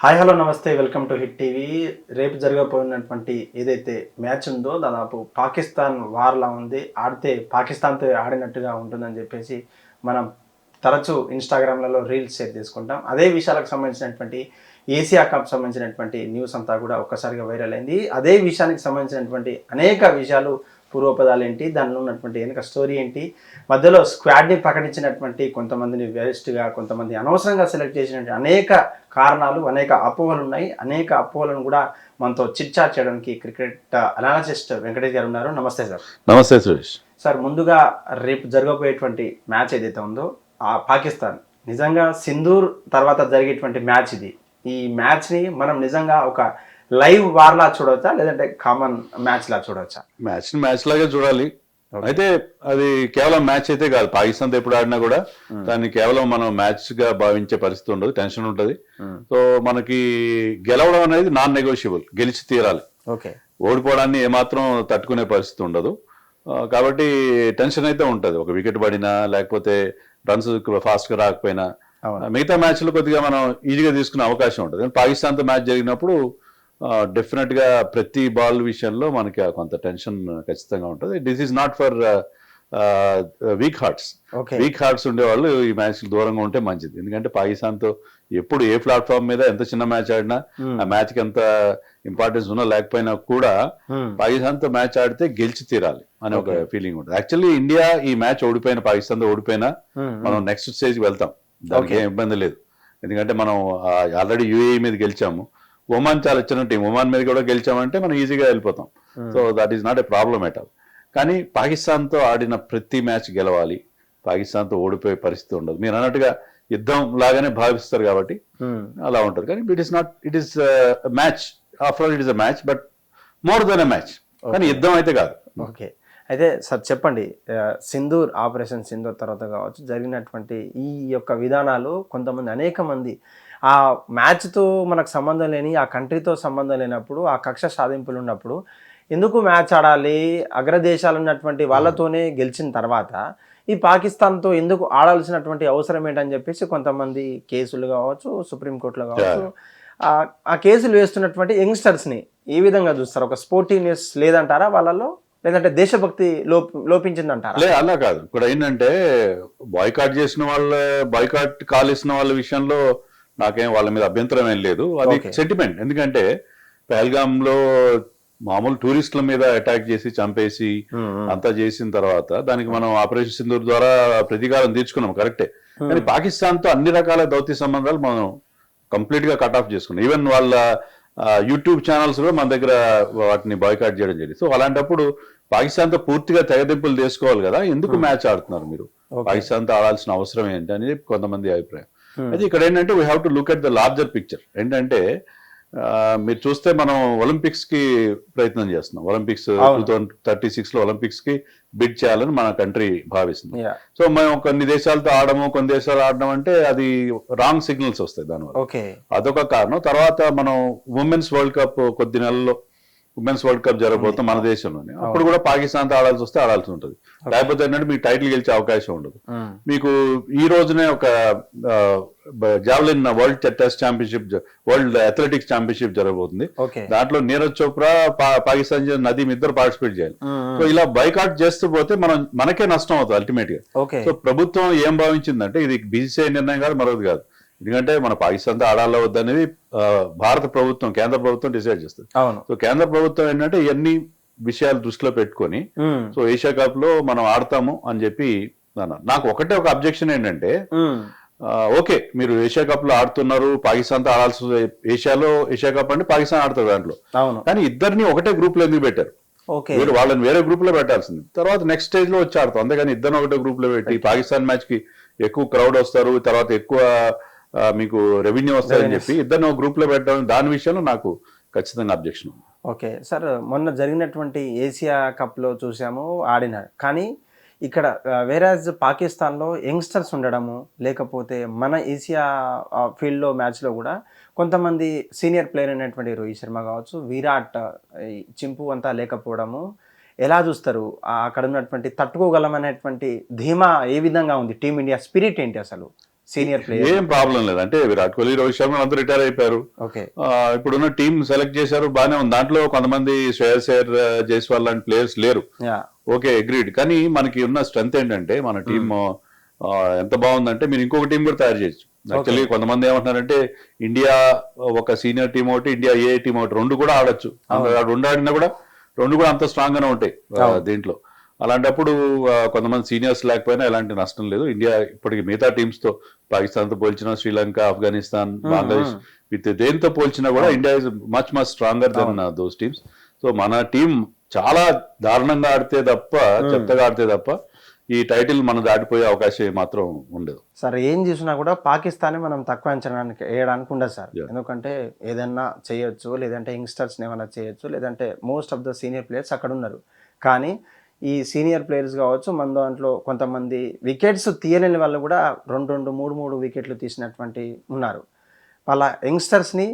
Hi hello నమస్తే welcome to hit TV. రేపు జరగబోయినటువంటి ఏదైతే మ్యాచ్ ఉందో దాదాపు పాకిస్తాన్ వార్లా ఉంది. ఆడితే పాకిస్తాన్తో ఆడినట్టుగా ఉంటుందని చెప్పేసి మనం తరచూ ఇన్స్టాగ్రామ్లలో రీల్స్ షేర్ చేసుకుంటాం. అదే విషయాలకు సంబంధించినటువంటి ఏసియా కప్ సంబంధించినటువంటి న్యూస్ అంతా కూడా ఒక్కసారిగా వైరల్ అయింది. అదే విషయానికి సంబంధించినటువంటి అనేక విషయాలు పూర్వపదాలు ఏంటి దానిలో ఉన్నటువంటి వెనుక స్టోరీ ఏంటి? మధ్యలో స్క్వాడ్ని ప్రకటించినటువంటి కొంతమందిని వేస్ట్గా కొంతమంది అనవసరంగా సెలెక్ట్ చేసినటువంటి అనేక కారణాలు అనేక అపోహలు ఉన్నాయి. అనేక అపోహలను కూడా మనతో చిట్చాట్ చేయడానికి క్రికెట్ అనాలజిస్ట్ వెంకటేష్ గారు ఉన్నారు. నమస్తే సార్. నమస్తే సురేష్. సార్ ముందుగా రేపు జరగబోయేటువంటి మ్యాచ్ ఏదైతే ఉందో ఆ పాకిస్తాన్. నిజంగా సింధూర్ తర్వాత జరిగేటువంటి మ్యాచ్ ఇది. ఈ మ్యాచ్ని మనం నిజంగా ఒక లైవ్ వార్లా చూడవచ్చా లేదంటే కామన్ మ్యాచ్ లా చూడవచ్చా మ్యాచ్ మ్యాచ్ లాగే చూడాలి. అయితే అది కేవలం మ్యాచ్ అయితే కాదు. పాకిస్తాన్తో ఎప్పుడు ఆడినా కూడా దాన్ని కేవలం మనం మ్యాచ్గా భావించే పరిస్థితి ఉండదు. టెన్షన్ ఉంటది. సో మనకి గెలవడం అనేది నాన్ నెగోషియబుల్ గెలిచి తీరాలి. ఓకే ఓడిపోవడాన్ని ఏమాత్రం తట్టుకునే పరిస్థితి ఉండదు. కాబట్టి టెన్షన్ అయితే ఉంటది. ఒక వికెట్ పడినా లేకపోతే రన్స్ ఫాస్ట్గా రాకపోయినా. మిగతా మ్యాచ్లు కొద్దిగా మనం ఈజీగా తీసుకునే అవకాశం ఉంటుంది. పాకిస్తాన్తో మ్యాచ్ జరిగినప్పుడు డెఫినెట్గా ప్రతి బాల్ విషయంలో మనకి కొంత టెన్షన్ ఖచ్చితంగా ఉంటుంది. This is not for weak hearts weak hearts ఉండేవాళ్ళు ఈ మ్యాచ్ దూరంగా ఉంటే మంచిది. ఎందుకంటే పాకిస్తాన్తో ఎప్పుడు ఏ ప్లాట్ఫామ్ మీద ఎంత చిన్న మ్యాచ్ ఆడినా Hmm. ఆ మ్యాచ్కి ఎంత ఇంపార్టెన్స్ ఉన్నా లేకపోయినా కూడా పాకిస్తాన్తో మ్యాచ్ ఆడితే గెలిచి తీరాలి అనే ఒక. ఫీలింగ్ ఉంటుంది. యాక్చువల్లీ ఇండియా ఈ మ్యాచ్ ఓడిపోయిన పాకిస్తాన్తో ఓడిపోయినా మనం నెక్స్ట్ స్టేజ్ వెళ్తాం. దానికి. ఏం ఇబ్బంది లేదు. ఎందుకంటే మనం ఆల్రెడీ యూఏఈ మీద గెలిచాము. ఒమాన్ చాలా చిన్న టీం ఒమాన్ మీద కూడా గెలిచామంటే మనం ఈజీగా వెళ్ళిపోతాం. So that is not a problem at all కానీ పాకిస్తాన్తో ఆడిన ప్రతి మ్యాచ్ గెలవాలి. పాకిస్తాన్తో ఓడిపోయే పరిస్థితి ఉండదు. మీరు అన్నట్టుగా యుద్ధం లాగానే భావిస్తారు కాబట్టి అలా ఉంటుంది కానీ it is not it is match after all it is a match but more than a match కానీ యుద్ధం అయితే కాదు. ఓకే అయితే సార్ చెప్పండి సింధూర్ ఆపరేషన్ సింధూర్ తర్వాత కావచ్చు జరిగినటువంటి ఈ యొక్క విధానాలు కొంతమంది అనేక మంది ఆ మ్యాచ్తో మనకు సంబంధం లేని ఆ కంట్రీతో సంబంధం లేనప్పుడు ఆ కక్ష సాధింపులు ఉన్నప్పుడు ఎందుకు మ్యాచ్ ఆడాలి? అగ్రదేశాలు ఉన్నటువంటి వాళ్ళతోనే గెలిచిన తర్వాత ఈ పాకిస్తాన్తో ఎందుకు ఆడాల్సినటువంటి అవసరం ఏంటని చెప్పేసి కొంతమంది కేసులు కావచ్చు సుప్రీంకోర్టులో కావచ్చు ఆ- ఆ కేసులు వేస్తున్నటువంటి యంగ్స్టర్స్ని ఏ విధంగా చూస్తారు. ఒక స్పోర్టివ్నెస్ లేదంటారా వాళ్ళలో? లేదంటే దేశభక్తి లోప్ లోపించిందంటారా? లే అలా కాదు. ఇక్కడ ఏంటంటే బాయ్కాట్ చేసిన వాళ్ళ బాయ్కాట్ కాల్ ఇస్తున్న వాళ్ళ విషయంలో నాకేం వాళ్ళ మీద అభ్యంతరం ఏం లేదు. అది. సెంటిమెంట్ ఎందుకంటే పహల్గామ్లో మామూలు టూరిస్టుల మీద అటాక్ చేసి చంపేసి అంతా చేసిన తర్వాత దానికి మనం ఆపరేషన్ సింధూర్ ద్వారా ప్రతీకారం తీర్చుకున్నాం కరెక్టే కానీ పాకిస్తాన్తో అన్ని రకాల దౌత్య సంబంధాలు మనం కంప్లీట్గా కట్ ఆఫ్ చేసుకున్నాం. ఈవెన్ వాళ్ళ యూట్యూబ్ ఛానల్స్ కూడా మన దగ్గర వాటిని బాయ్కాట్ చేయడం జరిగింది. సో అలాంటప్పుడు పాకిస్తాన్తో పూర్తిగా తెగదింపులు చేసుకోవాలి కదా ఎందుకు మ్యాచ్ ఆడుతున్నారు మీరు. పాకిస్తాన్తో ఆడాల్సిన అవసరం ఏంటి అనేది కొంతమంది అభిప్రాయం. అయితే ఇక్కడ ఏంటంటే we have to look at the larger picture ఏంటంటే మీరు చూస్తే మనం ఒలింపిక్స్కి ప్రయత్నం చేస్తున్నాం. Olympics two. థౌసండ్ థర్టీ సిక్స్లో ఒలింపిక్స్కి బిడ్ చేయాలని మన కంట్రీ భావిస్తుంది. సో మేము కొన్ని దేశాలతో ఆడము కొన్ని దేశాలు ఆడడం అంటే అది రాంగ్ సిగ్నల్స్ వస్తాయి దానివల్ల. ఓకే అదొక కారణం. తర్వాత మనం ఉమెన్స్ వరల్డ్ కప్ కొద్ది నెలల్లో ఉమెన్స్ వరల్డ్ కప్ జరగబోతాం మన దేశంలోనే. అప్పుడు కూడా పాకిస్తాన్తో ఆడాల్సి వస్తే ఆడాల్సి ఉంటుంది. లేకపోతే ఏంటంటే మీకు టైటిల్ గెలిచే అవకాశం ఉండదు. మీకు ఈ రోజునే ఒక javelin world test championship world athletics championship జరగబోతుంది. దాంట్లో నీరజ్ చోప్రా పాకిస్తాన్ నదీం ఇద్దరు పార్టిసిపేట్ చేయాలి. సో ఇలా బైకాట్ చేస్తూ పోతే మనం మనకే నష్టం అవుతుంది అల్టిమేట్గా సో ప్రభుత్వం ఏం భావించిందంటే ఇది బీసీఐ నిర్ణయం కాదు మరొకటి కాదు. ఎందుకంటే మన పాకిస్తాన్తో ఆడాలా వద్దనేది భారత ప్రభుత్వం కేంద్ర ప్రభుత్వం డిసైడ్ చేస్తుంది. అవును. సో కేంద్ర ప్రభుత్వం ఏంటంటే ఇవన్నీ విషయాలు దృష్టిలో పెట్టుకొని. సో ఏషియా కప్లో మనం ఆడతాము అని చెప్పి నాకు ఒకటే ఒక అబ్జెక్షన్ ఏంటంటే ఓకే మీరు ఏషియా కప్లో ఆడుతున్నారు పాకిస్తాన్తో ఆడాల్సి ఏషియాలో ఏషియా కప్ అంటే పాకిస్తాన్ ఆడుతారు దాంట్లో. అవును. కానీ ఇద్దరిని ఒకటే గ్రూప్లో ఎందుకు పెట్టారు? వీరు వాళ్ళని వేరే గ్రూప్లో పెట్టాల్సింది. తర్వాత నెక్స్ట్ స్టేజ్లో వచ్చి ఆడతాం. అంతేగాని ఇద్దరు ఒకటే గ్రూప్లో పెట్టి. పాకిస్తాన్ మ్యాచ్కి ఎక్కువ క్రౌడ్ వస్తారు తర్వాత ఎక్కువ మీకు రెవెన్యూ వస్తారని చెప్పి ఇద్దరిని ఒక గ్రూప్లో పెట్టడం దాని విషయంలో నాకు ఖచ్చితంగా అబ్జెక్షన్ ఉంది. ఓకే సార్ మొన్న జరిగినటువంటి ఏషియా కప్లో చూసాము ఆడినారు కానీ ఇక్కడ వేరాజ్ పాకిస్తాన్లో యంగ్స్టర్స్ ఉండడము లేకపోతే మన ఏషియా ఫీల్డ్లో మ్యాచ్లో కూడా కొంతమంది సీనియర్ ప్లేయర్ అయినటువంటి రోహిత్ శర్మ కావచ్చు విరాట్ చింపు అంతా లేకపోవడము ఎలా చూస్తారు? అక్కడ ఉన్నటువంటి తట్టుకోగలమనేటువంటి ధీమా ఏ విధంగా ఉంది? టీమిండియా స్పిరిట్ ఏంటి అసలు? సీనియర్ ప్లేయర్ ఏం ప్రాబ్లం లేదు. అంటే విరాట్ కోహ్లీ రోహిత్ శర్మ అందరూ రిటైర్ అయిపోయారు. ఇప్పుడున్న టీం సెలెక్ట్ చేశారు బాగానే ఉంది. దాంట్లో కొంతమంది శ్రేయస్ అయ్యర్ జైస్వాల్ లాంటి ప్లేయర్స్ లేరు. ఓకే అగ్రీడ్ కానీ మనకి ఉన్న స్ట్రెంత్ ఏంటంటే మన టీం ఎంత బాగుందంటే మీరు ఇంకొక టీం కూడా తయారు చేయొచ్చు. యాక్చువల్లీ కొంతమంది ఏమంటున్నారంటే ఇండియా ఒక సీనియర్ టీం ఒకటి ఇండియా ఏ టీం ఒకటి రెండు కూడా ఆడొచ్చు. రెండు ఆడినా కూడా రెండు కూడా అంత స్ట్రాంగ్ గానే ఉంటాయి దీంట్లో. అలాంటప్పుడు కొంతమంది సీనియర్స్ లేకపోయినా ఎలాంటి నష్టం లేదు. ఇండియా ఇప్పటికి మిగతా టీమ్స్తో పాకిస్తాన్తో పోల్చిన శ్రీలంక ఆఫ్ఘనిస్తాన్ బంగ్లాదేశ్ విత్ దేంతో పోల్చినా కూడా India is much much stronger than those teams so మన టీం చాలా దారుణంగా ఆడితే తప్ప చెత్తగా ఆడితే తప్ప ఈ టైటిల్ మనం దాటిపోయే అవకాశం మాత్రం ఉండదు. సార్ ఏం చూసినా కూడా పాకిస్తాన్ మనం తక్కువ అంచనానికి వేయడానికి ఉండదు సార్. ఎందుకంటే ఏదన్నా చేయొచ్చు లేదంటే యంగ్స్టర్స్ని ఏమైనా చేయొచ్చు లేదంటే most of the senior players అక్కడ ఉన్నారు. కానీ ఈ సీనియర్ ప్లేయర్స్ కావచ్చు మన దాంట్లో కొంతమంది వికెట్స్ తీయలేని వాళ్ళు కూడా రెండు రెండు మూడు మూడు వికెట్లు తీసినటువంటి ఉన్నారు. వాళ్ళ యంగ్స్టర్స్ని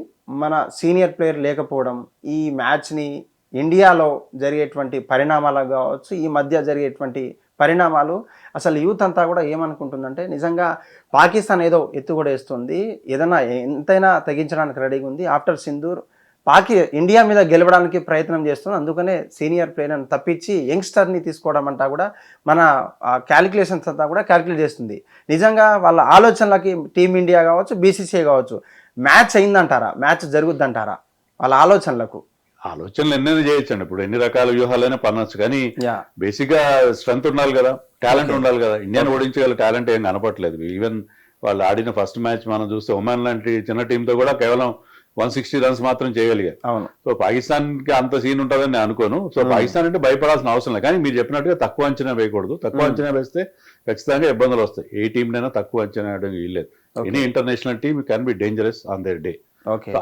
మన సీనియర్ ప్లేయర్ లేకపోవడం ఈ మ్యాచ్ని ఇండియాలో జరిగేటువంటి పరిణామాలు కావచ్చు ఈ మధ్య జరిగేటువంటి పరిణామాలు అసలు యూత్ అంతా కూడా ఏమనుకుంటుందంటే నిజంగా పాకిస్తాన్ ఏదో ఎత్తు కూడా వేస్తుంది ఏదైనా ఎంతైనా తగ్గించడానికి రెడీగా ఉంది. ఆఫ్టర్ సింధూర్ పాకి ఇండియా మీద గెలవడానికి ప్రయత్నం చేస్తుంది. అందుకనే సీనియర్ ప్లేయర్ని తప్పించి యంగ్స్టర్ని తీసుకోవడం అంతా కూడా మన క్యాలిక్యులేషన్స్ అంతా కూడా క్యాలిక్యులేట్ చేస్తుంది. నిజంగా వాళ్ళ ఆలోచనలకి టీమిండియా కావచ్చు బీసీసీఐ కావచ్చు మ్యాచ్ అయిందంటారా? మ్యాచ్ జరుగుద్దంటారా? వాళ్ళ ఆలోచనలకు. ఆలోచనలు ఎన్నైనా చేయొచ్చండి. ఇప్పుడు ఎన్ని రకాల వ్యూహాలైనా పనొచ్చు. కానీ యా. బేసిక్గా స్ట్రెంత్ ఉండాలి కదా. టాలెంట్ ఉండాలి కదా. ఇండియాని ఓడించగల టాలెంట్ ఏం కనపట్లేదు ఈవెన్ వాళ్ళు ఆడిన ఫస్ట్ మ్యాచ్ మనం చూస్తే ఒమాన్ లాంటి చిన్న టీంతో తో కూడా కేవలం వన్ సిక్స్టీ రన్స్ మాత్రం చేయగలిగారు అవును. సో పాకిస్తాన్కి అంత సీన్ ఉంటుందని నేను అనుకోను. సో పాకిస్తాన్ అంటే భయపడాల్సిన అవసరం లేదు. కానీ మీరు చెప్పినట్టుగా తక్కువ అంచనా వేయకూడదు. తక్కువ అంచనా వేస్తే ఖచ్చితంగా ఇబ్బందులు వస్తాయి. ఏ టీంనైనా తక్కువ అంచనా వేయడం వీల్లేదు any international team can be dangerous on their day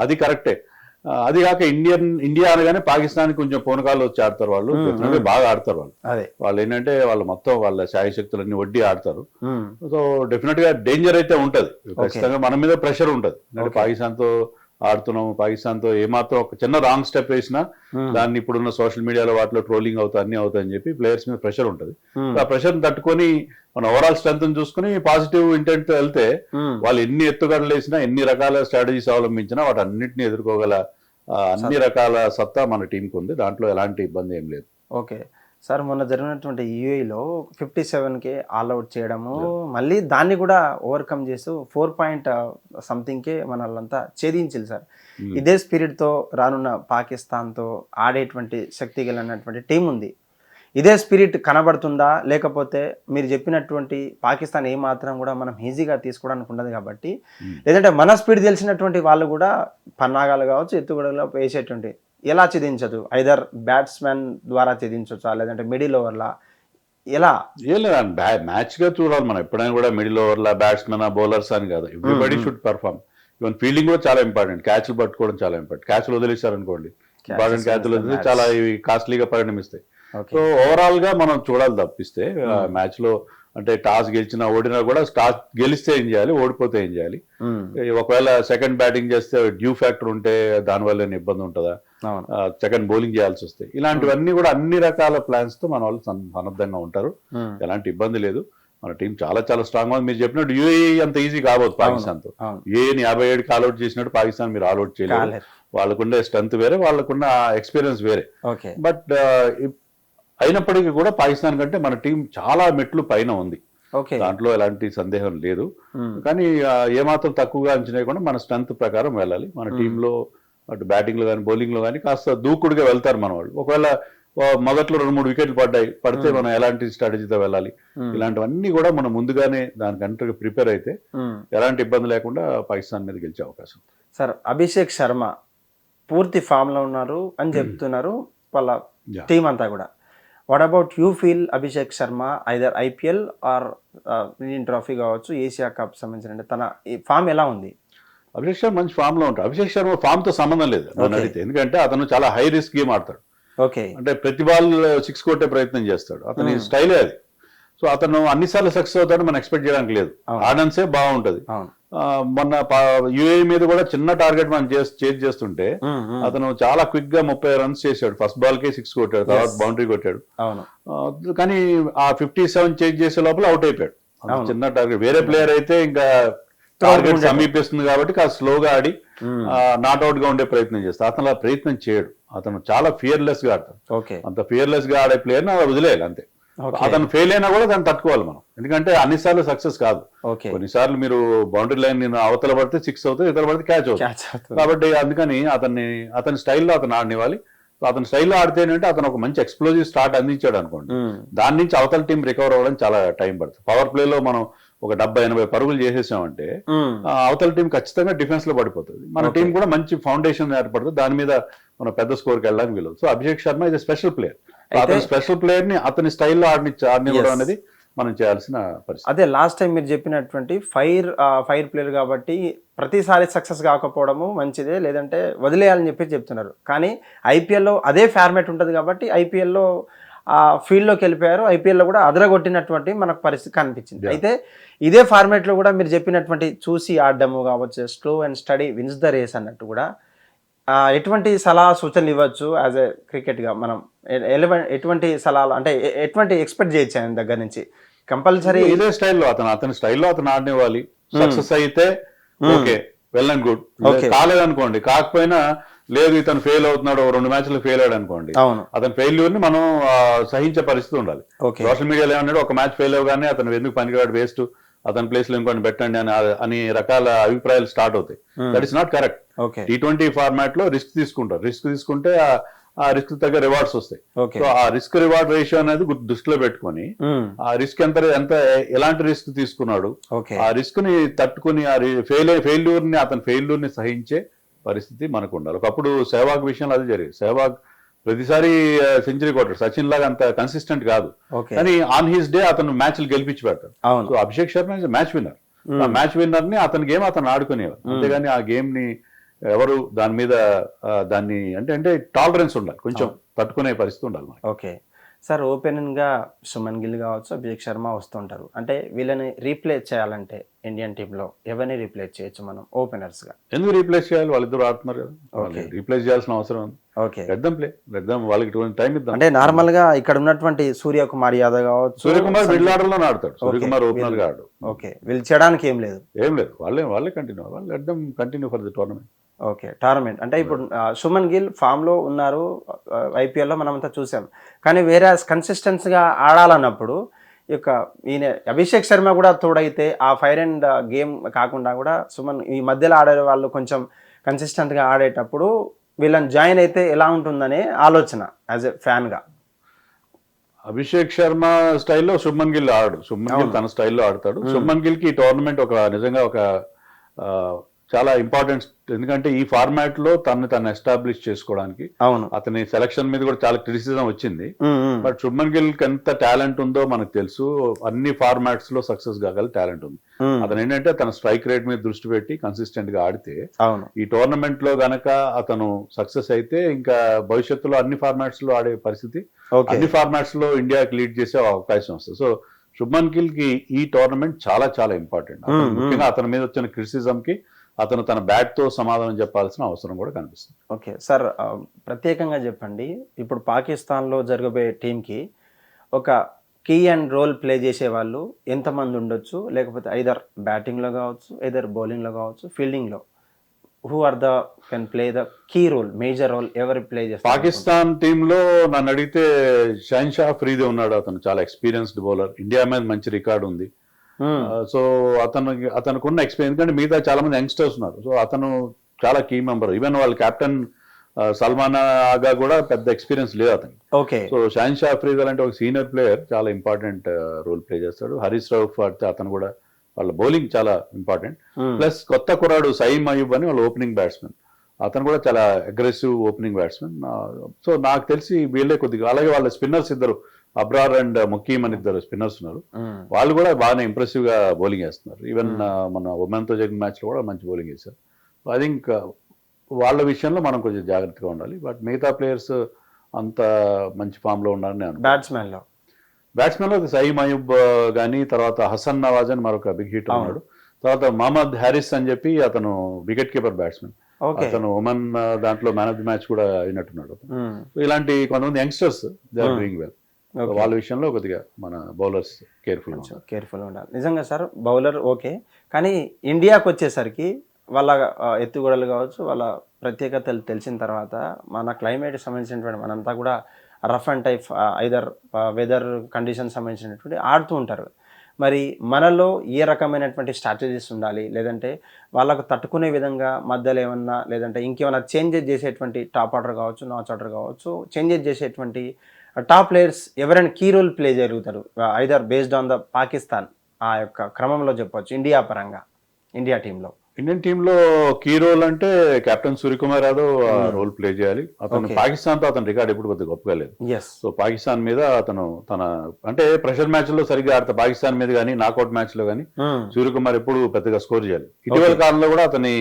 అది కరెక్టే. అది కాక ఇండియన్ ఇండియా అనగానే పాకిస్తాన్ కొంచెం పూనకాలు వచ్చి ఆడతారు వాళ్ళు. బాగా ఆడతారు వాళ్ళు. అదే. వాళ్ళు ఏంటంటే వాళ్ళు మొత్తం వాళ్ళ శాయ శక్తులన్నీ వడ్డీ ఆడతారు. సో డెఫినెట్గా డేంజర్ అయితే ఉంటది. ఖచ్చితంగా మన మీద ప్రెషర్ ఉంటది. పాకిస్తాన్తో ఆడుతున్నాం పాకిస్తాన్తో ఏమాత్రం ఒక చిన్న రాంగ్ స్టెప్ వేసినా. దాన్ని ఇప్పుడున్న సోషల్ మీడియాలో వాటిలో ట్రోలింగ్ అవుతాయి అన్ని అవుతాయి అని చెప్పి ప్లేయర్స్ మీద ప్రెషర్ ఉంటది. ఆ. ప్రెషర్ తట్టుకొని మన ఓవరాల్ స్ట్రెంత్ చూసుకుని పాజిటివ్ ఇంటెంట్తో వెళ్తే వాళ్ళు ఎన్ని ఎత్తుగడలు వేసినా ఎన్ని రకాల స్ట్రాటజీస్ అవలంబించినా వాటి అన్నింటినీ ఎదుర్కోగల అన్ని రకాల సత్తా మన టీంకి ఉంది దాంట్లో ఎలాంటి ఇబ్బంది ఏం లేదు. ఓకే. సార్ మొన్న జరిగినటువంటి యూఏలో ఫిఫ్టీ సెవెన్కే ఆల్అవుట్ చేయడము మళ్ళీ దాన్ని కూడా ఓవర్కమ్ చేస్తూ ఫోర్ పాయింట్ సంథింగ్కే మన వాళ్ళంతా ఛేదించారు సార్. Hmm. ఇదే స్పిరిట్తో రానున్న పాకిస్తాన్తో ఆడేటువంటి శక్తి కలిగినటువంటి టీం ఉంది. ఇదే స్పిరిట్ కనబడుతుందా లేకపోతే మీరు చెప్పినటువంటి పాకిస్తాన్ ఏ మాత్రం కూడా మనం ఈజీగా తీసుకోవడానికి ఉండదు కాబట్టి లేదంటే మన స్పీడ్ తెలిసినటువంటి వాళ్ళు కూడా పన్నాగాలు కావచ్చు ఎత్తుగడలో వేసేటువంటి ఎలా ఛేదించదు? ఐదర్ బ్యాట్స్మెన్ ద్వారా ఛేదించవచ్చా లేదంటే మిడిల్ ఓవర్లా ఎలా? ఏం లేదు మ్యాచ్గా చూడాలి మనం. ఎప్పుడైనా కూడా మిడిల్ ఓవర్ లా బ్యాట్స్మెన్ బౌలర్స్ అని కాదు. Everybody should perform even fielding కూడా చాలా ఇంపార్టెంట్ క్యాచ్లు పట్టుకోవడం చాలా ఇంపార్టెంట్ క్యాచ్లు వదిలేశారు అనుకోండి ఇంపార్టెంట్ క్యాచ్లు వదిలితే చాలా ఇవి కాస్ట్లీగా పరిణమిస్తాయి. సో ఓవరాల్గా మనం చూడాలి తప్పిస్తే మ్యాచ్లో అంటే టాస్ గెలిచినా ఓడినా కూడా టాస్ గెలిస్తే ఏం చేయాలి? ఓడిపోతే ఏం చేయాలి? ఒకవేళ సెకండ్ బ్యాటింగ్ చేస్తే డ్యూ ఫ్యాక్టర్ ఉంటే దానివల్ల ఏమైనా ఇబ్బంది ఉంటుందా? సెకండ్ బౌలింగ్ చేయాల్సి వస్తాయి ఇలాంటివన్నీ కూడా అన్ని రకాల ప్లాన్స్తో మన వాళ్ళు సన్- సన్నద్ధంగా ఉంటారు. ఎలాంటి ఇబ్బంది లేదు. మన టీం చాలా చాలా స్ట్రాంగ్ ఉంది. మీరు చెప్పినట్టు యూఏఈ అంత ఈజీ కాబోదు పాకిస్తాన్తో యూఏని యాభై ఏడుకి ఆల్అౌట్ చేసినట్టు పాకిస్తాన్ మీరు ఆల్అౌట్ చేయలేదు. వాళ్ళకుండే స్ట్రెంత్ వేరే వాళ్ళకున్న ఎక్స్పీరియన్స్ వేరే. బట్ అయినప్పటికీ కూడా పాకిస్తాన్ కంటే మన టీం చాలా మెట్లు పైన ఉంది. దాంట్లో ఎలాంటి సందేహం లేదు. కానీ ఏమాత్రం తక్కువగా అంచనా వేయకుండా మన స్ట్రెంత్ ప్రకారం వెళ్ళాలి. మన టీంలో అటు బ్యాటింగ్లో కానీ బౌలింగ్లో కానీ కాస్త దూకుడుగా వెళ్తారు మన వాళ్ళు ఒకవేళ మొదట్లో రెండు మూడు వికెట్లు పడ్డాయి పడితే మనం ఎలాంటి స్ట్రాటజీతో వెళ్ళాలి? ఇలాంటివన్నీ కూడా మనం ముందుగానే దానికంటే ప్రిపేర్ అయితే. ఎలాంటి ఇబ్బంది లేకుండా పాకిస్తాన్ మీద గెలిచే అవకాశం. సార్ అభిషేక్ శర్మ పూర్తి ఫామ్లో ఉన్నారు అని చెప్తున్నారు వాళ్ళ. టీం అంతా కూడా. What about you feel Abhishek Sharma either IPL or Indian trophy కావచ్చు ఏషియా కప్ సంబంధించిన తన ఫామ్ ఎలా ఉంది? అభిషేక్ శర్మ మంచి ఫామ్లో ఉంటాడు. అభిషేక్ శర్మ ఫామ్తో సంబంధం లేదు. నన్ను. అడిగితే ఎందుకంటే అతను చాలా హై రిస్క్ గేమ్ ఆడతాడు. ఓకే. అంటే ప్రతి బాల్ సిక్స్ కొట్టే ప్రయత్నం చేస్తాడు. అతని స్టైలే అది. సో అతను అన్నిసార్లు సక్సెస్ అవుతాడు మనం ఎక్స్పెక్ట్ చేయడానికి లేదు. ఆడన్సే బాగుంటది. మొన్న యుఏ మీద కూడా చిన్న టార్గెట్ మనం చేసి చేస్తుంటే అతను చాలా క్విక్గా ముప్పై రన్స్ చేశాడు. ఫస్ట్ బాల్ కే సిక్స్ కొట్టాడు. తర్వాత బౌండరీ కొట్టాడు. కానీ ఆ ఫిఫ్టీ సెవెన్ చేజ్ చేసే లోపల అవుట్ అయిపోయాడు. చిన్న టార్గెట్ వేరే ప్లేయర్ అయితే ఇంకా టార్గెట్. సమీపిస్తుంది కాబట్టి కాస్త స్లోగా ఆడి మ్మ్. నాట్ అవుట్గా ఉండే ప్రయత్నం చేస్తాడు అతను అలా ప్రయత్నం చేయడు. అతను చాలా ఫియర్లెస్గా ఆడతాడు. అంత ఫియర్లెస్గా ఆడే ప్లేయర్ని వదిలేయాలి అంతే. అతను ఫెయిల్ అయినా కూడా దాన్ని తట్టుకోవాలి మనం. ఎందుకంటే అన్నిసార్లు సక్సెస్ కాదు. కొన్నిసార్లు మీరు బౌండరీ లైన్ నేను అవతల పడితే సిక్స్ అవుతుంది ఇతర పడితే క్యాచ్ అవుతుంది. కాబట్టి అందుకని అతన్ని అతని స్టైల్లో అతను ఆడనివ్వాలి. అతని స్టైల్లో ఆడితే ఏంటంటే అతను ఒక మంచి ఎక్స్ప్లోజివ్ స్టార్ట్ అందించాడు అనుకోండి. మ్మ్. దాని నుంచి అవతల టీం రికవర్ అవ్వడం చాలా టైం పడుతుంది. పవర్ ప్లేలో మనం ఒక డెబ్బై ఎనభై పరుగులు చేసేసామంటే అవతల టీం ఖచ్చితంగా డిఫెన్స్లో పడిపోతుంది. మన. టీం కూడా మంచి ఫౌండేషన్ ఏర్పడుతుంది. దాని మీద మనం పెద్ద స్కోర్కి వెళ్ళడానికి వీలు సో అభిషేక్ శర్మ ఇది స్పెషల్ ప్లేయర్ అతని స్పెషల్ ప్లేయర్ని అతని స్టైల్లో ఆడిని ఆడనివ్వడం. అనేది మనం చేయాల్సిన పరిస్థితి. అదే లాస్ట్ టైం మీరు చెప్పినటువంటి ఫైర్ ఫైర్ ప్లేయర్ కాబట్టి ప్రతిసారి సక్సెస్ కాకపోవడము మంచిదే లేదంటే వదిలేయాలని చెప్పి చెప్తున్నారు. కానీ ఐపీఎల్లో అదే ఫార్మాట్ ఉంటుంది కాబట్టి ఐపీఎల్లో ఆ ఫీల్డ్లోకి వెళ్ళిపోయారు. ఐపీఎల్లో కూడా అదరగొట్టినటువంటి మనకు పరిస్థితి కనిపించింది. అయితే ఇదే ఫార్మాట్లో కూడా మీరు చెప్పినటువంటి చూసి ఆడడము కావచ్చు slow and steady wins the race అన్నట్టు కూడా ఎటువంటి సలహా సూచనలు ఇవ్వచ్చు యాజ్ ఎ క్రికెట్గా మనం? ఎటువంటి సలహాలు అంటే ఎటువంటి ఎక్స్పెక్ట్ చేయొచ్చు ఆయన దగ్గర నుంచి? కంపల్సరీ ఇదే స్టైల్లో అతను అతని స్టైల్లో అతను ఆడనివ్వాలి. సక్సెస్ అయితే ఓకే వెల్ అండ్ గుడ్. కాలేదనుకోండి కాకపోయినా లేదు ఇతను ఫెయిల్ అవుతున్నాడు రెండు మ్యాచ్లు ఫెయిల్ అయ్యాడు అనుకోండి అవును. అతని ఫెయిల్యూర్ని మనం సహించే పరిస్థితి ఉండాలి. సోషల్ మీడియాలో ఏమన్నాడు ఒక మ్యాచ్ ఫెయిల్ అవగానే అతను ఎందుకు పనికిరాడు వేస్ట్ అతని ప్లేస్లో ఇంకొని పెట్టండి అని అని రకాల అభిప్రాయాలు స్టార్ట్ అవుతాయి. That is not correct T twenty ఫార్మాట్లో రిస్క్ తీసుకుంటారు. రిస్క్ తీసుకుంటే ఆ- రిస్క్ తగ్గ రివార్డ్స్ వస్తాయి. సో ఆ రిస్క్ రివార్డ్ రేషియో అనేది దృష్టిలో పెట్టుకొని ఆ రిస్క్ ఎంత ఎంత ఎలాంటి రిస్క్ తీసుకున్నాడు ఆ రిస్క్ని తట్టుకుని ఆ ఫెయిల్ ఫెయిల్యూర్ని అతని ఫెయిల్యూర్ని సహించే పరిస్థితి మనకు ఉండాలి. ఒకప్పుడు సెహవాగ్ విషయంలో అది జరిగింది. సెహవాగ్ ప్రతిసారి సెంచరీ కొట్టాడు సచిన్ లాగా అంత కన్సిస్టెంట్ కాదు. కానీ ఆన్ హిస్ డే అతను మ్యాచ్లు గెలిపించి పెడతాడు so Abhishek Sharma is match winner ఆ మ్యాచ్ విన్నర్ని అతని గేమ్ అతను ఆడుకునేవారు అంతేగాని ఆ గేమ్ని ఎవరు దాని మీద దాన్ని అంటే అంటే టాలరెన్స్ ఉండాలి. కొంచెం తట్టుకునే పరిస్థితి ఉండాలి ఓకే. సార్ ఓపెనింగ్గా సుమన్ గిల్ కావచ్చు అభిషేక్ శర్మ వస్తుంటారు. అంటే వీళ్ళని రీప్లేస్ చేయాలంటే ఇండియన్ టీంలో ఎవరిని రీప్లేస్ చేయొచ్చు మనం? ఓపెనర్స్గా ఎందుకు రీప్లేస్ చేయాలి? వాళ్ళిద్దరు ఆడుతున్నారు కదా. రీప్లేస్ చేయాల్సిన అవసరం ఉంది. ఓకే. రెడ్దాం ప్లే రెడ్దాం వాళ్ళకి టైం ఇద్దాం. అంటే నార్మల్గా ఇక్కడ ఉన్నటువంటి సూర్య కుమార్ యాదవ్ కావచ్చు సూర్యకుమార్ సంజయ్- మిడిల్ ఆర్డర్లో ఆడతాడు సూర్యకుమార్ ఓపెనర్గా ఆడు. ఓకే. వీళ్ళు చేయడానికి ఏం లేదు. ఏం లేదు. వాళ్ళే వాళ్ళే కంటిన్యూ వాళ్ళు లెడ్దాం continue for the tournament okay tournament. అంటే ఇప్పుడు సుమన్ గిల్ ఫామ్లో ఉన్నారు ఐపీఎల్లో మనమంతా చూసాం. కానీ వేరే కన్సిస్టెన్సీగా ఆడాలన్నప్పుడు ఈ యొక్క ఈయన అభిషేక్ శర్మ కూడా తోడైతే ఆ ఫైర్ అండ్ గేమ్ కాకుండా కూడా సుమన్ ఈ మధ్యలో ఆడే వాళ్ళు కొంచెం consistent గా ఆడేటప్పుడు వీళ్ళని జాయిన్ అయితే ఎలా ఉంటుందనే ఆలోచన యాజ్ ఎ ఫ్యాన్గా. అభిషేక్ శర్మ స్టైల్లో శుభ్మన్ గిల్ ఆడు. శుభ్మన్ గిల్. తన స్టైల్లో ఆడతాడు. శుభ్మన్ గిల్కి ఈ టోర్నమెంట్ ఒక నిజంగా ఒక చాలా ఇంపార్టెంట్ ఎందుకంటే ఈ ఫార్మాట్లో తనని తను ఎస్టాబ్లిష్ చేసుకోవడానికి అవును. అతని సెలక్షన్ మీద కూడా చాలా క్రిటిసిజం వచ్చింది. బట్ శుభ్మన్ గిల్కి ఎంత టాలెంట్ ఉందో మనకు తెలుసు. అన్ని ఫార్మాట్స్లో సక్సెస్ కాగల టాలెంట్ ఉంది. అతను ఏంటంటే తన స్ట్రైక్ రేట్ మీద దృష్టి పెట్టి కన్సిస్టెంట్గా ఆడితే అవును. ఈ టోర్నమెంట్లో గనక అతను సక్సెస్ అయితే ఇంకా భవిష్యత్తులో అన్ని ఫార్మాట్స్లో ఆడే పరిస్థితి అన్ని ఫార్మాట్స్లో ఇండియాకి లీడ్ చేసే అవకాశం వస్తుంది. సో శుభ్మన్ గిల్కి ఈ టోర్నమెంట్ చాలా చాలా ఇంపార్టెంట్. ముఖ్యంగా అతని మీద వచ్చిన క్రిటిసిజం కి అతను తన బ్యాట్తో సమాధానం చెప్పాల్సిన అవసరం కూడా కనిపిస్తుంది. ఓకే. సార్ ప్రత్యేకంగా చెప్పండి. ఇప్పుడు పాకిస్తాన్లో జరగబోయే టీంకి ఒక కీ అండ్ రోల్ ప్లే చేసే వాళ్ళు ఎంతమంది ఉండొచ్చు? లేకపోతే ఐదర్ బ్యాటింగ్లో కావచ్చు ఐదర్ బౌలింగ్లో కావచ్చు ఫీల్డింగ్లో. Who are the can play the key role major role ఎవరు ప్లే చేస్తారు? పాకిస్తాన్ టీమ్లో నన్ను అడిగితే షాన్ షా ఫ్రీదే ఉన్నాడు అతను. చాలా ఎక్స్పీరియన్స్డ్ బౌలర్. ఇండియా మీద మంచి రికార్డు ఉంది. సో అతను అతనికి ఉన్న ఎక్స్పీరియన్స్ ఎందుకంటే మిగతా చాలా మంది యంగ్స్టర్స్ ఉన్నారు. సో అతను చాలా కీ మెంబర్ ఈవెన్ వాళ్ళ కెప్టెన్ సల్మాన్ ఆగా కూడా పెద్ద ఎక్స్పీరియన్స్ లేదు అతనికి. ఓకే. సో షాన్ షా అఫ్రీద్ అలాంటి ఒక సీనియర్ ప్లేయర్ చాలా ఇంపార్టెంట్ రోల్ ప్లే చేస్తాడు. హరీష్ రౌఫ్ ఆడితే అతను కూడా వాళ్ళ బౌలింగ్ చాలా ఇంపార్టెంట్. ప్లస్ కొత్త కుర్రాడు సయీమ్ అయూబ్ అని వాళ్ళ ఓపెనింగ్ బ్యాట్స్మెన్ అతను కూడా చాలా అగ్రెసివ్ ఓపెనింగ్ బ్యాట్స్మెన్ సో నాకు తెలిసి వీళ్ళే కొద్దిగా అలాగే వాళ్ళ స్పిన్నర్స్ ఇద్దరు అబ్రార్ అండ్ ముకీమ్ అని ఇద్దరు స్పిన్నర్స్ ఉన్నారు. వాళ్ళు కూడా బాగానే ఇంప్రెసివ్గా బౌలింగ్ వేస్తున్నారు ఈవెన్ మన ఒమెన్తో జరిగిన మ్యాచ్లో కూడా మంచి బౌలింగ్ వేశారు ఐ థింక్ వాళ్ళ విషయంలో మనం కొంచెం జాగ్రత్తగా ఉండాలి. బట్ మిగతా ప్లేయర్స్ అంత మంచి ఫామ్లో ఉన్నారని నేను బ్యాట్స్మెన్లో బ్యాట్స్మెన్లో. సయీమ్ అయూబ్ కానీ తర్వాత హసన్ నవాజ్ అని మరొక బిగ్ హిట్. ఉన్నాడు. తర్వాత మహమ్మద్ హ్యారిస్ అని చెప్పి అతను వికెట్ కీపర్ బ్యాట్స్మెన్ అతను ఒమన్ దాంట్లో మ్యాన్ ఆఫ్ ది మ్యాచ్ కూడా అయినట్టున్నాడు ఇలాంటి కొంతమంది youngsters they are. Doing well. వాళ్ళ విషయంలో కొద్దిగా మన బౌలర్స్ కేర్ఫుల్ కొంచెం కేర్ఫుల్గా ఉండాలి. నిజంగా సార్ బౌలర్ ఓకే. కానీ ఇండియాకి వచ్చేసరికి వాళ్ళ ఎత్తుగడలు కావచ్చు వాళ్ళ ప్రత్యేకతలు తెలిసిన తర్వాత మన క్లైమేట్ సంబంధించినటువంటి మనంతా కూడా rough and type either weather condition సంబంధించినటువంటి ఆడుతూ ఉంటారు. మరి మనలో ఏ రకమైనటువంటి స్ట్రాటజీస్ ఉండాలి? లేదంటే వాళ్ళకు తట్టుకునే విధంగా మధ్యలో ఏమన్నా లేదంటే ఇంకేమైనా చేంజెస్ చేసేటువంటి టాప్ ఆర్డర్ కావచ్చు నాచ్ ఆర్డర్ కావచ్చు చేంజెస్ చేసేటువంటి టాప్ ప్లేయర్స్ ఎవరైనా key role play జరుగుతారు. Either based on the Pakistan ఆ యొక్క క్రమంలో చెప్పొచ్చు. ఇండియా పరంగా ఇండియా టీంలో. ఇండియన్ టీమ్లో కీ రోల్ అంటే కెప్టెన్ సూర్యకుమార్ యాదవ్ ఆ రోల్ ప్లే చేయాలి. అతను Okay. పాకిస్తాన్తో అతని రికార్డ్ ఎప్పుడు కొద్దిగా గొప్పగా లేదు. సో పాకిస్తాన్ మీద అతను తన అంటే ప్రెషర్ మ్యాచ్లో సరిగ్గా ఆడతా పాకిస్తాన్ మీద కానీ నాకౌట్ మ్యాచ్లో కానీ సూర్యకుమార్ ఎప్పుడు పెద్దగా స్కోర్ చేయాలి. ఇటీవల కాలంలో కూడా అతని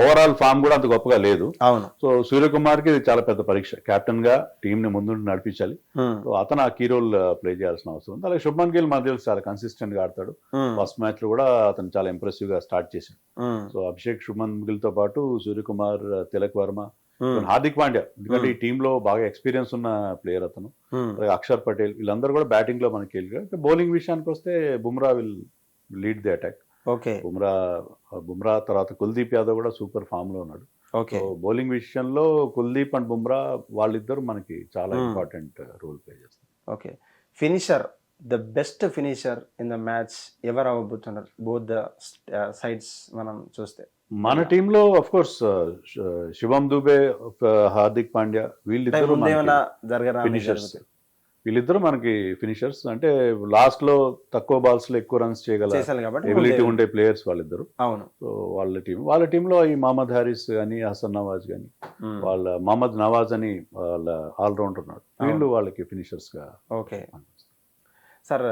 ఓవరాల్ ఫామ్ కూడా అంత గొప్పగా లేదు. అవును. సో సూర్యకుమార్కి చాలా పెద్ద పరీక్ష. కెప్టెన్గా టీం ని ముందు నడిపించాలి. సో అతను ఆ కీ రోల్ ప్లే చేయాల్సిన అవసరం ఉంది. అలాగే శుభ్మన్ గిల్ మన తెలుసు చాలా కన్సిస్టెంట్గా ఆడతాడు. ఫస్ట్ మ్యాచ్లో కూడా అతను చాలా ఇంప్రెసివ్గా స్టార్ట్ చేశాడు. సో అభిషేక్ శుభ్మన్ గిల్తో పాటు సూర్యకుమార్ తిలక్ వర్మ. హార్దిక్ పాండ్యా. ఎందుకంటే ఈ టీమ్లో బాగా ఎక్స్పీరియన్స్ ఉన్న ప్లేయర్ అతను. అక్షర్ పటేల్ వీళ్ళందరూ కూడా బ్యాటింగ్లో మనకి బౌలింగ్ విషయానికి వస్తే Bumrah will lead the attack okay. Bumrah Bumrah తర్వాత కుల్దీప్ యాదవ్ కూడా సూపర్ ఫామ్లో ఉన్నాడు. ఓకే. బౌలింగ్ విషయంలో కుల్దీప్ అండ్ బుమ్రా వాళ్ళిద్దరు మనకి చాలా. ఇంపార్టెంట్ రోల్ ప్లే చేస్తారు. Okay. Finisher the best finisher in the match ఎవరు అవ్వబోతున్నారు? బోత్ ద సైడ్స్ మనం చూస్తే. మన టీంలో అఫ్ కోర్స్ శివం దుబే హార్దిక్ పాండ్యా వీళ్ళిద్దరు ఫినిషర్స్ వీళ్ళిద్దరు మనకి ఫినిషర్స్. అంటే లాస్ట్లో తక్కువ బాల్స్లో ఎక్కువ రన్స్ చేయగల ఎబిలిటీ ఉండే ప్లేయర్స్ వాళ్ళిద్దరు. అవును. సో వాళ్ళ టీం వాళ్ళ టీంలో ఈ మహమ్మద్ హారిస్ కానీ హసన్ నవాజ్ కానీ. వాళ్ళ మహమ్మద్ నవాజ్ అని వాళ్ళ ఆల్రౌండర్ ఉన్నాడు. వీళ్ళు వాళ్ళకి ఫినిషర్స్గా okay sir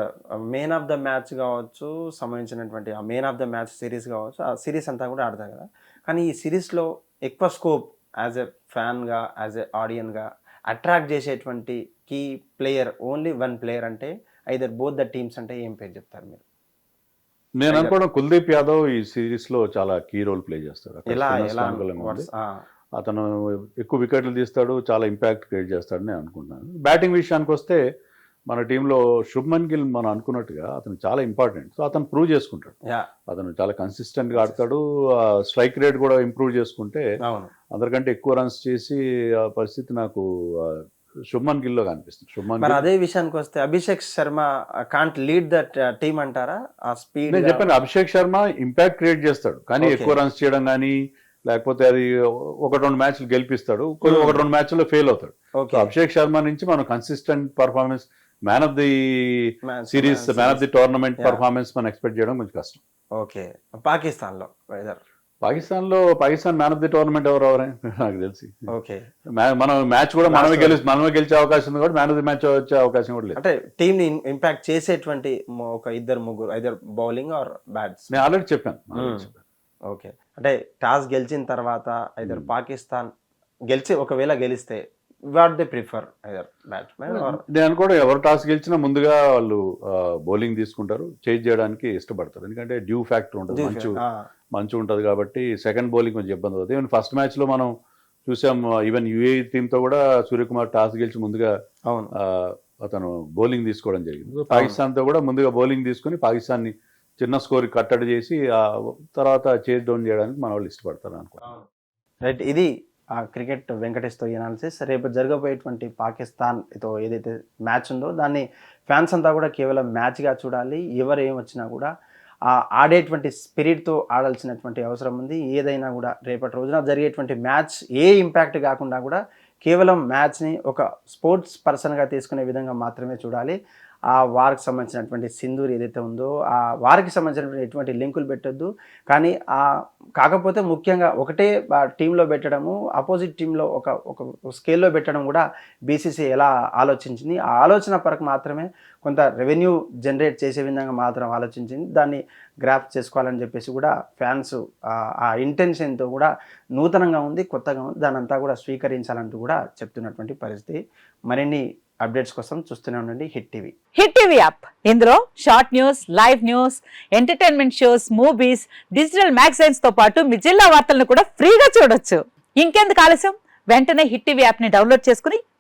man of the match కావచ్చు సంబంధించినటువంటి ఆ man of the match series కావచ్చు ఆ సిరీస్ అంతా కూడా ఆడతారు కదా. కానీ ఈ సిరీస్లో ఎక్కువ స్కోప్ యాజ్ ఎ ఫ్యాన్గా యాజ్ ఎ ఆడియన్గా అట్రాక్ట్ చేసేటువంటి key player only one player అంటే ఐదర్ బోత్ ద టీమ్స్ అంటే ఏం పేరు చెప్తారు మీరు? నేను అనుకోవడం కుల్దీప్ యాదవ్ ఈ సిరీస్లో చాలా కీ రోల్ ప్లే చేస్తాడు. ఎలా అతను ఎక్కువ వికెట్లు తీస్తాడు చాలా ఇంపాక్ట్ క్రియేట్ చేస్తాడని నేను అనుకుంటున్నాను. బ్యాటింగ్ విషయానికి వస్తే మన టీంలో శుభ్మన్ గిల్ మనం అనుకున్నట్టుగా అతను చాలా ఇంపార్టెంట్ సో అతను ప్రూవ్ చేసుకుంటాడు. అతను చాలా కన్సిస్టెంట్గా ఆడతాడు. స్ట్రైక్ రేట్ కూడా ఇంప్రూవ్ చేసుకుంటే అందరికంటే ఎక్కువ రన్స్ చేసి ఆ పరిస్థితి నాకు శుభ్మన్ గిల్లో కనిపిస్తుంది. శుభ్మన్ మరి గిల్ అదే విషయానికి వస్తే Abhishek Sharma can't lead that team అంటారా? ఆ స్పీడ్ నేను చెప్పాను అభిషేక్ శర్మ ఇంపాక్ట్ క్రియేట్ చేస్తాడు. కానీ. ఎక్కువ రన్స్ చేయడం కానీ లేకపోతే అది ఒక రెండు మ్యాచ్లు గెలిపిస్తాడు. Hmm. ఒక రెండు మ్యాచ్లో ఫెయిల్ అవుతాడు. అభిషేక్ శర్మ నుంచి మనం consistent performance man of the series man of the tournament. Performance మనం ఎక్స్పెక్ట్ చేయడం కొంచెం కష్టం. ఓకే పాకిస్తాన్లో వెదర్ పాకిస్తాన్లో Pakistan man of the tournament ఎవరు ఎవరే నాకు తెలిసి. ఓకే. మనం మ్యాచ్ కూడా మనమే గెలిచి మనమే గెలిచే అవకాశం ఉంది కూడా మ్యాన్ ఆఫ్ ది మ్యాచ్ వచ్చే అవకాశం కూడా లేదు. అంటే టీమ్ని ఇంపాక్ట్ చేసేటువంటి ఒక ఇద్దరు ముగ్గురు ఐదర్ బౌలింగ్ ఆర్ బ్యాట్స్? నేను ఆల్రెడీ చెప్పాను. Hmm. ఓకే. అంటే టాస్ గెలిచిన తర్వాత ఐదర్ Hmm. పాకిస్తాన్ గెలిచి ఒకవేళ గెలిస్తే what they prefer batsmen or నేను అనుకోవడం ఎవరు టాస్ గెలిచినా ముందుగా వాళ్ళు బౌలింగ్ తీసుకుంటారు చేంజ్ చేయడానికి ఇష్టపడతారు. ఎందుకంటే డ్యూ ఫ్యాక్టర్ ఉంటుంది. మంచు మంచు ఉంటుంది కాబట్టి సెకండ్ బౌలింగ్ కొంచెం ఇబ్బంది అవుతుంది. ఈవెన్ ఫస్ట్ మ్యాచ్లో మనం చూసాం ఈవెన్ యుఏ టీమ్తో కూడా సూర్యకుమార్ టాస్ గెలిచి ముందుగా అతను బౌలింగ్ తీసుకోవడం జరిగింది. పాకిస్తాన్తో కూడా ముందుగా బౌలింగ్ తీసుకుని పాకిస్తాన్ని చిన్న స్కోర్ కట్టడి చేసి తర్వాత చేజ్ డౌన్ చేయడానికి మన వాళ్ళు ఇష్టపడతారు అనుకో రైట్ ఇది క్రికెట్ వెంకటేష్తో ఎనాలిసిస్ రేపు జరగబోయేటువంటి పాకిస్తాన్తో ఏదైతే మ్యాచ్ ఉందో దాన్ని ఫ్యాన్స్ అంతా కూడా కేవలం మ్యాచ్గా చూడాలి. ఎవరు ఏం వచ్చినా కూడా ఆ ఆడేటువంటి స్పిరిట్తో ఆడాల్సినటువంటి అవసరం ఉంది. ఏదైనా కూడా రేపటి రోజున జరిగేటువంటి మ్యాచ్ ఏ ఇంపాక్ట్ కాకుండా కూడా కేవలం మ్యాచ్ని ఒక స్పోర్ట్స్ పర్సన్గా తీసుకునే విధంగా మాత్రమే చూడాలి. ఆ వారికి సంబంధించినటువంటి సింధూర్ ఏదైతే ఉందో ఆ వారికి సంబంధించినటువంటి ఎటువంటి లింకులు పెట్టొద్దు. కానీ ఆ కాకపోతే ముఖ్యంగా ఒకటే టీంలో పెట్టడము అపోజిట్ టీంలో ఒక ఒక స్కేల్లో పెట్టడం కూడా బీసీసీ ఎలా ఆలోచించింది? ఆ ఆలోచన పరకు మాత్రమే కొంత రెవెన్యూ జనరేట్ చేసే విధంగా మాత్రం ఆలోచించింది. దాన్ని గ్రాఫ్ చేసుకోవాలని చెప్పేసి కూడా ఫ్యాన్స్ ఆ ఇంటెన్షన్తో కూడా నూతనంగా ఉంది కొత్తగా ఉంది. దానంతా కూడా స్వీకరించాలంటూ కూడా చెప్తున్నటువంటి పరిస్థితి. మరిన్ని అప్డేట్స్ కోసం చూస్తూనే ఉండండి hit TV hit TV app ఇందులో short news live news entertainment shows movies digital మ్యాగజైన్స్తో పాటు మీ జిల్లా వార్తలను కూడా ఫ్రీగా చూడొచ్చు. ఇంకెందుకు ఆలస్యం? వెంటనే హిట్ టీవీ యాప్ని డౌన్లోడ్ చేసుకుని